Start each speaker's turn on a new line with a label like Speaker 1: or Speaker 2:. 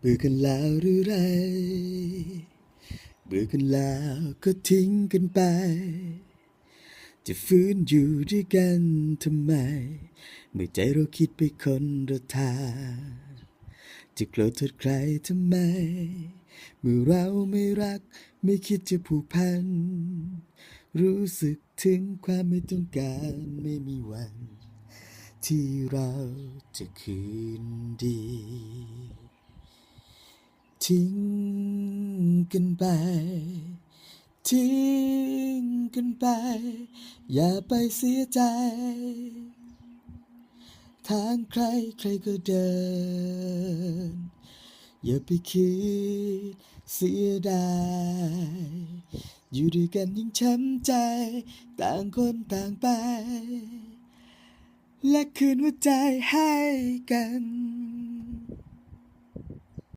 Speaker 1: เบื่อกันแล้วหรือไร เบื่อกันแล้วก็ทิ้งกันไป จะฟื้นอยู่ด้วยกันทำไม เมื่อใจเราคิดไปคนละทางจะโกรธโทษใครทำไม เมื่อเราไม่รักไม่คิดจะผูกพัน รู้สึกถึงความไม่ต้องการไม่มีวัน ที่เราจะคืนดี ทิ้งกันไป ทิ้งกันไป อย่าไปเสียใจ ทางใครใครก็เดิน อย่าไปคิดเสียดายอยู่ด้วยกันยิ่งช้ำใจ ต่างคนต่างไป และคืนหัวใจให้กัน